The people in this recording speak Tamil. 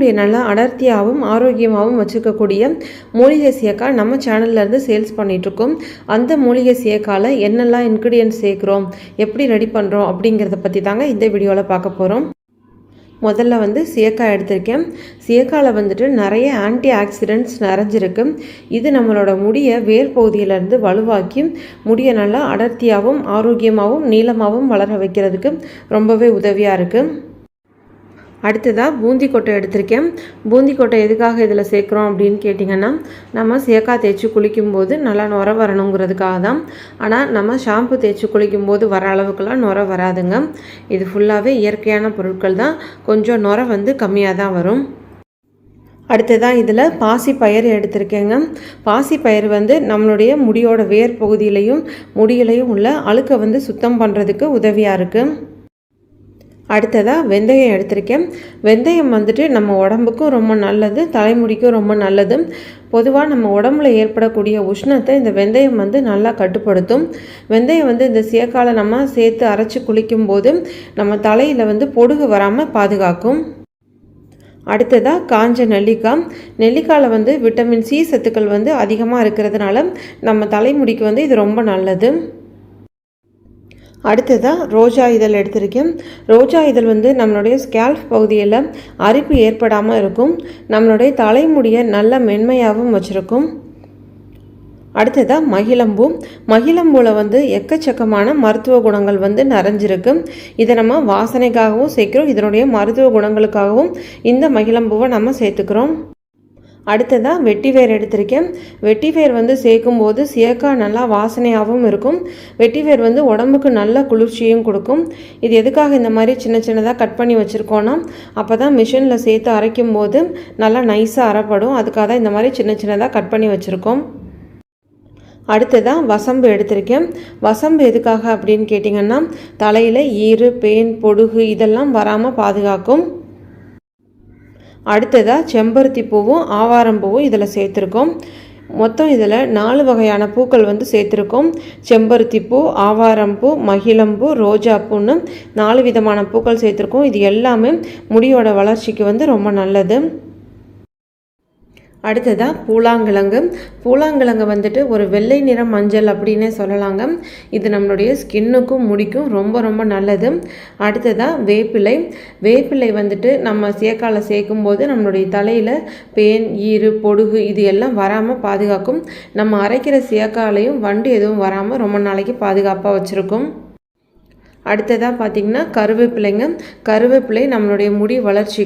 தலைமுடியை நல்லா அடர்த்தியாகவும் ஆரோக்கியமாகவும் வச்சுக்கக்கூடிய மூலிகை சேக்காய் நம்ம சேனல்லேருந்து சேல்ஸ் பண்ணிகிட்ருக்கோம் அந்த மூலிகை சேக்காயில் என்னெல்லாம் இன்க்ரீடியன்ஸ் சேர்க்குறோம் எப்படி ரெடி பண்ணுறோம் அப்படிங்கிறத பற்றி தாங்க இந்த வீடியோவில் பார்க்க போகிறோம் முதல்ல வந்து சீயக்காய் எடுத்திருக்கேன். சீயக்காயில் வந்துட்டு நிறைய ஆன்டி ஆக்சிடென்ட்ஸ் நிறைஞ்சிருக்கு. இது நம்மளோட முடியை வேர் பகுதியிலேருந்து வலுவாக்கி முடியை நல்லா அடர்த்தியாகவும் ஆரோக்கியமாகவும் நீளமாகவும் வளர வைக்கிறதுக்கு ரொம்பவே உதவியாக இருக்குது அடுத்ததாக பூந்தி கொட்டை எடுத்திருக்கேன். பூந்தி கொட்டை எதுக்காக இதில் சேர்க்குறோம் அப்படின்னு கேட்டிங்கன்னா நம்ம சேக்கா தேய்ச்சி குளிக்கும்போது நல்லா நுர வரணுங்கிறதுக்காக தான். ஆனால் நம்ம ஷாம்பு தேய்ச்சி குளிக்கும்போது வர அளவுக்குலாம் நுர வராதுங்க. இது ஃபுல்லாகவே இயற்கையான பொருட்கள் தான். கொஞ்சம் நுர வந்து கம்மியாக தான் வரும். அடுத்ததாக இதில் பாசி பயிர் எடுத்திருக்கேங்க. பாசி பயிர் வந்து நம்மளுடைய முடியோட வேர் பகுதியிலையும் முடியிலையும் உள்ள அழுக்கை வந்து சுத்தம் பண்ணுறதுக்கு உதவியாக இருக்குது அடுத்ததாக வெந்தயம் எடுத்திருக்கேன். வெந்தயம் வந்துட்டு நம்ம உடம்புக்கும் ரொம்ப நல்லது தலைமுடிக்கும் ரொம்ப நல்லது. பொதுவாக நம்ம உடம்புல ஏற்படக்கூடிய உஷ்ணத்தை இந்த வெந்தயம் வந்து நல்லா கட்டுப்படுத்தும். வெந்தயம் வந்து இந்த சேக்காலை நம்ம சேர்த்து அரைச்சி குளிக்கும்போது நம்ம தலையில் வந்து பொடுகு வராமல் பாதுகாக்கும். அடுத்ததாக காஞ்ச நெல்லிக்காய். நெல்லிக்காயில் வந்து விட்டமின் சி சத்துக்கள் வந்து அதிகமாக இருக்கிறதுனால நம்ம தலைமுடிக்கு வந்து இது ரொம்ப நல்லது. அடுத்ததாக ரோஜா இதழ் எடுத்திருக்கேன். ரோஜா இதழ் வந்து நம்மளுடைய ஸ்கேல்ஃப் பகுதியில் அரிப்பு ஏற்படாமல் இருக்கும். நம்மளுடைய தலைமுடியை நல்ல மென்மையாகவும் வச்சுருக்கும். அடுத்ததாக மகிழம்பூ. மகிழம்பூவில் வந்து எக்கச்சக்கமான மருத்துவ குணங்கள் வந்து நிறைஞ்சிருக்கு. இதை நம்ம வாசனைக்காகவும் சேர்க்கிறோம். இதனுடைய மருத்துவ குணங்களுக்காகவும் இந்த மகிழம்பூவை நம்ம சேர்த்துக்கிறோம். அடுத்ததாக வெட்டிவேர் எடுத்திருக்கேன். வெட்டிவேர் வந்து சேர்க்கும்போது சேர்க்கா நல்லா வாசனையாகவும் இருக்கும். வெட்டிவேர் வந்து உடம்புக்கு நல்ல குளிர்ச்சியும் கொடுக்கும். இது எதுக்காக இந்த மாதிரி சின்ன சின்னதாக கட் பண்ணி வச்சுருக்கோன்னா அப்போ தான் மிஷினில் சேர்த்து அரைக்கும் போது நல்லா நைஸாக அரைப்படும். அதுக்காக தான் இந்த மாதிரி சின்ன சின்னதாக கட் பண்ணி வச்சுருக்கோம். அடுத்ததாக வசம்பு எடுத்திருக்கேன். வசம்பு எதுக்காக அப்படின்னு கேட்டிங்கன்னா தலையில் ஈறு பேன் பொடுகு இதெல்லாம் வராமல் பாதுகாக்கும். அடுத்ததாக செம்பருத்தி பூவும் ஆவாரம் பூவும் இதில் சேர்த்துருக்கோம். மொத்தம் இதில் நாலு வகையான பூக்கள் வந்து சேர்த்துருக்கோம். செம்பருத்தி பூ ஆவாரம்பூ மகிழம்பூ ரோஜா பூன்னு நாலு விதமான பூக்கள் சேர்த்துருக்கோம். இது எல்லாமே முடியோட வளர்ச்சிக்கு வந்து ரொம்ப நல்லது. அடுத்ததாக பூலாங்கிழங்கு. பூலாங்கிழங்கு வந்துட்டு ஒரு வெள்ளை நிற மஞ்சள் அப்படின்னே சொல்லலாங்க. இது நம்மளுடைய ஸ்கின்னுக்கும் முடிக்கும் ரொம்ப ரொம்ப நல்லது. அடுத்ததாக வேப்பிலை. வேப்பிலை வந்துட்டு நம்ம சேக்கால சேர்க்கும் போது நம்மளுடைய தலையில் பேன் ஈறு பொடுகு இது எல்லாம் வராமல் பாதுகாக்கும். நம்ம அரைக்கிற சேக்காலையும் வண்டு எதுவும் வராமல் ரொம்ப நாளைக்கு பாதுகாப்பாக வச்சுருக்கும். அடுத்ததாக பார்த்திங்கன்னா கருவேப்பிலைங்க. கருவேப்பிலை நம்மளுடைய முடி வளர்ச்சி